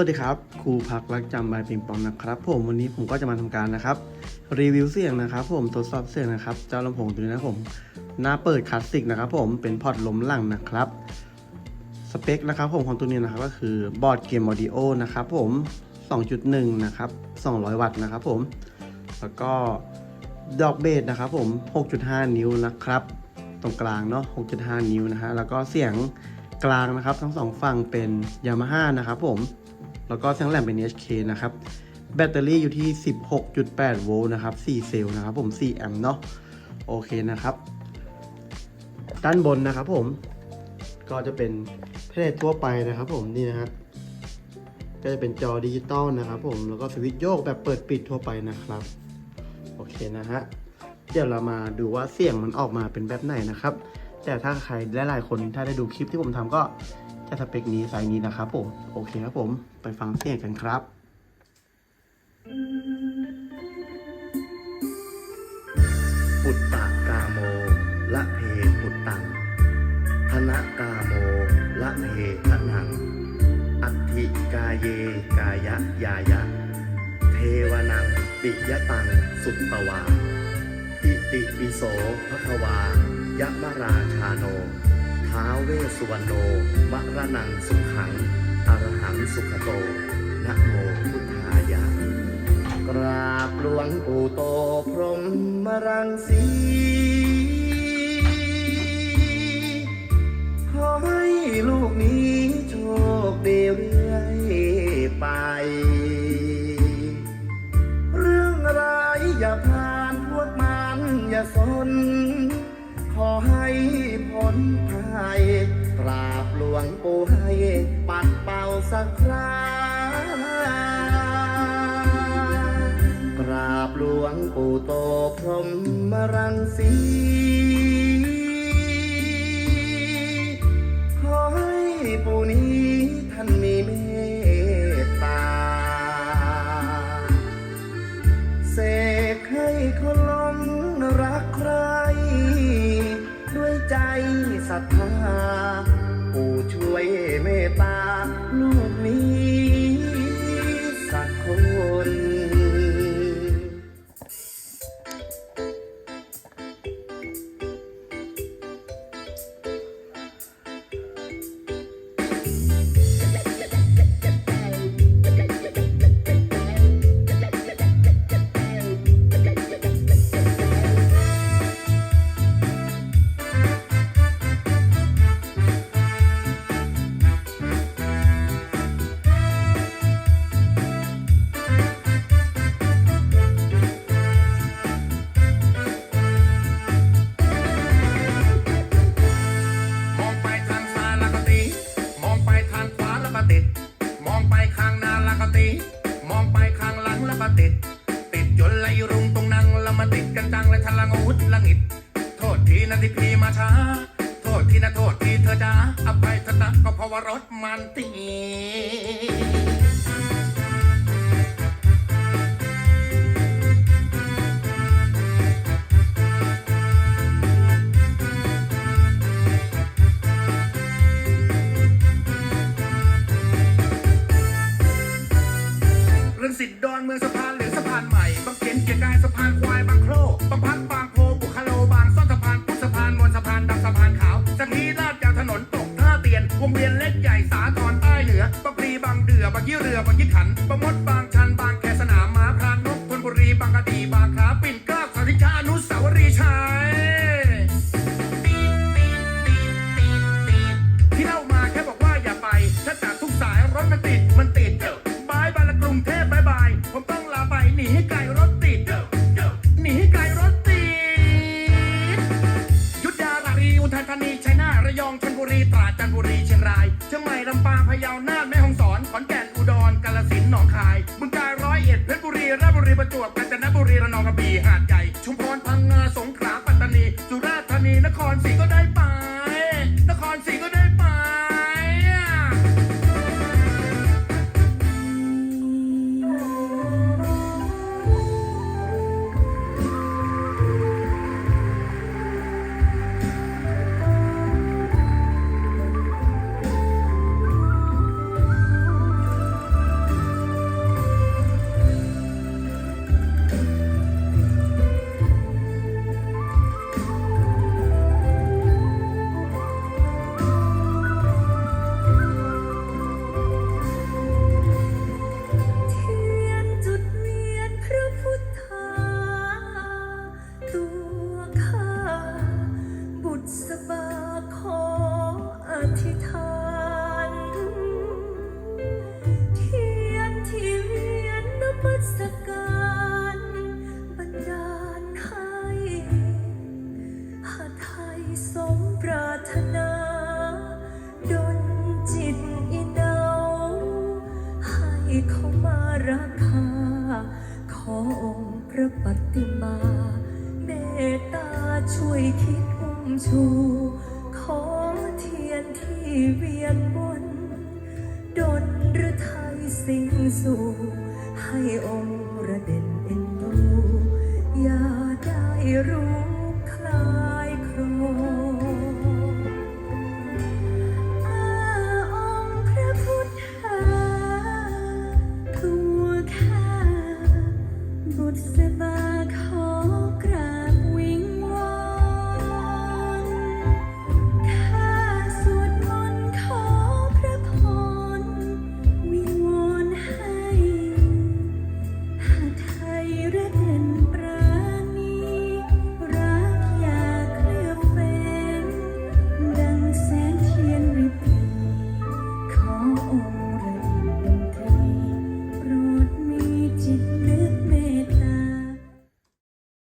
วัสดีครับครูพักรักจำใบปิงปองนะครับผมวันนี้ผมก็จะมาทำการนะครับ รีวิวเสียงนะครับ ผมทดสอบเสียงนะครับเจ้าลำโพงตัวนี้นะผม หน้าเปิดคลาสสิกนะครับ ผมเป็นพอร์ตลมหลังนะครับสเปคนะครับ ผมของตัวนี้นะครับก็คือบอร์ดเกมออดิโอนะครับผม 2.1 นะครับ 200 วัตต์นะครับผม แล้วก็ดอกเบสนะครับ ผม 6.5 นิ้วนะครับ ตรงกลางเนาะ6.5 นิ้วนะฮะแล้วก็เสียงกลางนะครับ ทั้งสองฝั่งเป็นยามาฮ่านะครับผม แล้วก็เสียงแหลมเป็น HK นะครับ แบตเตอรี่อยู่ที่ 16.8 โวลต์นะครับ 4 เซลล์นะครับผม 4 แอมป์เนาะ โอเคนะครับ ด้านบนนะครับผม ก็จะเป็นเพลททั่วไปนะครับผม นี่นะฮะ ก็จะเป็นจอดิจิตอลนะครับผม แล้วก็สวิตช์โยกแบบเปิดปิดทั่วไปนะครับ โอเคนะฮะ เดี๋ยวเรามาดูว่าเสียงมันออกมาเป็นแบบไหนนะครับ แต่ถ้าใครหลายๆคนถ้าได้ดูคลิปที่ผมทำก็ จะสเปคนี้ไซส์นี้นะครับผม โอเคครับผม ไปฟังเสียงกันครับปุตตะกาโม ละเพปุตตังธนกาโม ละเพทนัง อัตถิกาเยกายะยายะ เทวนังปิยะตัง สุตตวาอิติปิโสภควายะมราชาโน ท้าเวสสุวรรณโนมะระนังสุขังอรหังสุขโตนะโมพุทธายะกราบหลวงปู่โตพรหมรังสีขอให้ลูกนี้โชคดีเรื่อยไป เรื่องร้ายอย่าผ่านพวกมันอย่าสน ขอให้พ้นภัยกราบหลวงปู่ให้ปัดเป่าสักครากราบหลวงปู่โตพรหมรังสี ขอให้ปู่นี้ท่านมีเมตตา เสกให้คน ศรัทธาปู่ช่วยเมตตาลูก ทีนะที่พี่มาช้า โทษทีนะโทษทีเธอจ้าอภัยเถอะนะก็เพราะว่ารถมันติดเรื่องสิทธิ์ดอนเมืองสะพานหรือสะพานใหม่ บางเขนเกียรกายสะพานควายบางคร เดือบางยี่เรือบางยี่ขันบางมดบางชัน บางแคสนามม้าพรานนกธนบุรี บางกะดีบางขาปิ่นเกล้าสันติชาอนุสาวรีย์ชัยที่เล่ามาแค่บอกว่าอย่าไป ถ้าจากทุกสายรถมันติดมันติดบายบายละกรุงเทพบายบาย ผมต้องลาไปหนีให้ไกลรถติดหนีให้ไกลรถติดยุทธยารารีอุทัยธานีชัยนาทระยองชลบุรีตราดจันทบุรีเชียงรายเชียงใหม่ลำปางพะเยาน่าน รา มาราคา ขอองค์พระปฏิมาเมตตาช่วยคิดอุ้มชู ขอเทียนที่เวียนบน ดนหรือไทยสิงสู่ ให้องค์ระเด่นเอ็นดู อย่าได้รู้